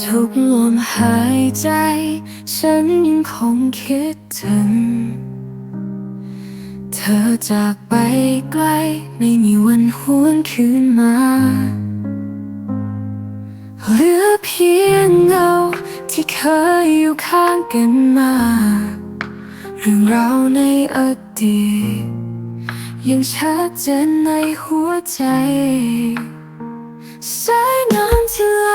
ทุกลมหายใจ ฉันยังคงคิดถึง เธอจากไปไกล ไม่มีวันหวนคืนมาเหลือเพียงเงาที่เคยอยู่ข้างกันมา เรื่องราวในอดีตยังชัดเจนในหัวใจ สายน้ำที่ไหล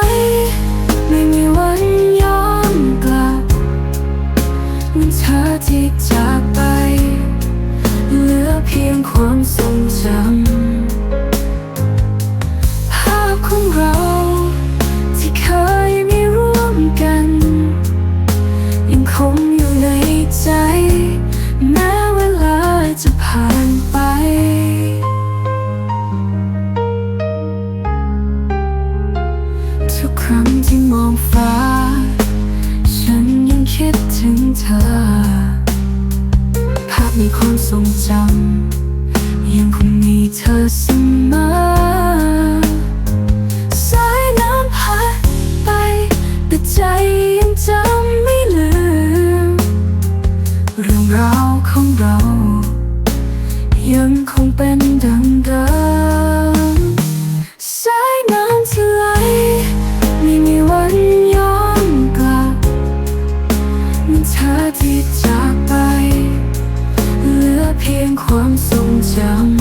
ครั้งที่มองฟ้า ฉันยังคิดถึงเธอ ภาพในความทรงจำยังคงมีเธอเสมอสายน้ำพัดไป แต่ใจยังจำไม่ลืม เรื่องราวของเรา ยังคงเป็นดังเดิม ที่จากไป เหลือเพียงความทรงจำ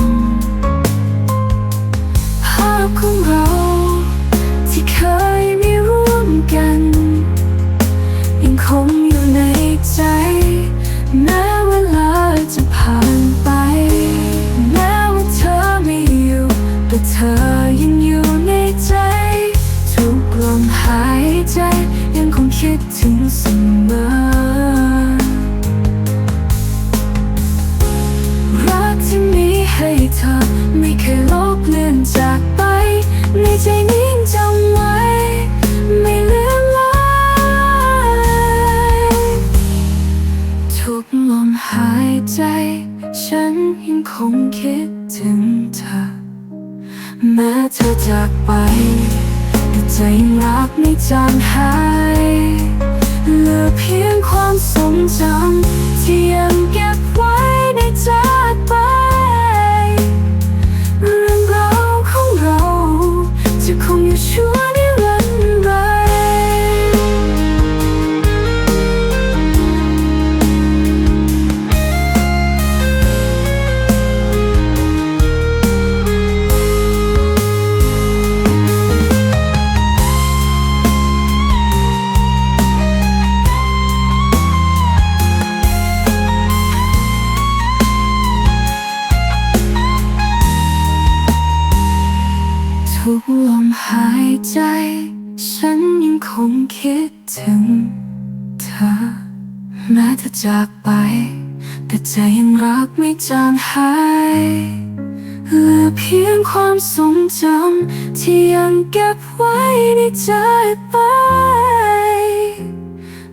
ถึงเธอ แม้เธอจากไปแต่ใจยังรักไม่จางหาย งคิดถึงเธอ แม้เธอจากไป แต่ใจยังรักไม่จางหายเหลือเพียงความทรงจำที่ยังเก็บไว้ในใจไป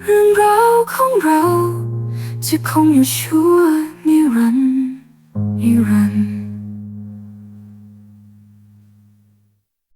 เรื่องราวของเรา จะคงอยู่ชั่วนิรันดร์นิรันดร์